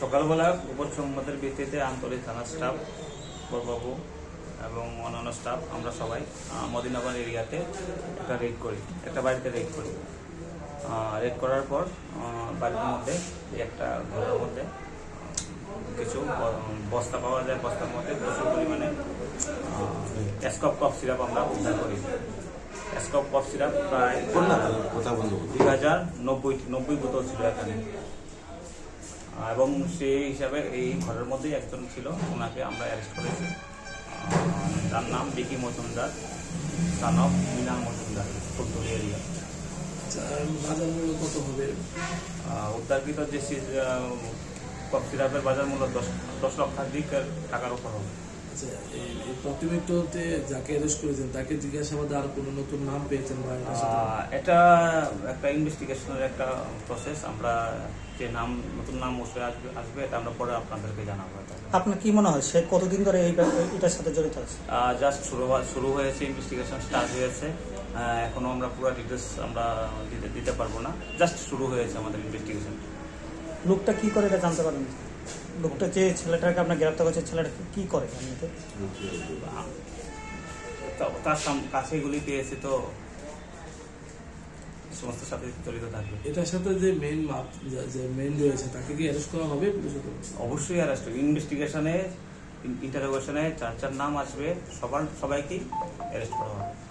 সকালবেলা উপর সংবাদের ভিত্তিতে আন্তরিক থানা স্টাফ বড়বাবু এবং অন্যান্য স্টাফ আমরা সবাই মদিনাবাদ এরিয়াতে একটা রেড করি একটা বাড়িতে রেড করি। রেড করার পর বাড়ির মধ্যে একটা ঘরের মধ্যে কিছু বস্তা পাওয়া যায়। বস্তার মধ্যে প্রচুর পরিমাণে স্কপ কফ সিরাপ আমরা উদ্ধার করি। স্কপ কফ সিরাপ প্রায়। দুই হাজার নব্বই নব্বই বোতল ছিল এখানে। এবং সেই হিসাবে এই ঘরের মধ্যেই একজন ছিল ওনাকে আমরা অ্যারেস্ট করেছি। তার নাম Bicky Majumdar son of Mina Majumdar Phultali area আচ্ছা, বাজার মূল্য কত হবে? উদ্ধারকৃত যে কফ সিরাপের বাজার মূল্য দশ দশ লক্ষাধিক টাকার উপর হবে। যাকে অ্যারেস্ট করেছেন তাকে জিজ্ঞাসাবাদে আর কোনো নতুন নাম পেয়েছেন বা এটা একটা ইনভেস্টিগেশনের একটা প্রসেস আমরা যে নাম নতুন নাম বসে আসবে আসবে এটা আমরা পরে আপনাদেরকে জানাব আপনার কি মনে হয় সে কতদিন ধরে এই এটার সাথে জড়িত আছে? জাস্ট শুরু শুরু হয়েছে ইনভেস্টিগেশন স্টার্ট হয়েছে। এখনও আমরা পুরো ডিটেলস আমরা দিতে দিতে পারব না। জাস্ট শুরু হয়েছে আমাদের ইনভেস্টিগেশন লোকটা কি করে এটা জানতে পারেন? লোকটা যে ছেলেটাকে আপনার গ্রেপ্তার করছে ছেলেটা কি করে এমনিতে তার সাম- কাছে এগুলি পেয়েছে তো সমস্ত সাথে জড়িত থাকবে। এটার সাথে যে মেইন মাপ যে মেইন রয়েছে তাকে কি অ্যারেস্ট করা হবে? অবশ্যই অ্যারেস্ট ইনভেস্টিগেশনে ইন্টারোগেশনে চার চার নাম আসবে সবার সবাইকেই অ্যারেস্ট করা হবে।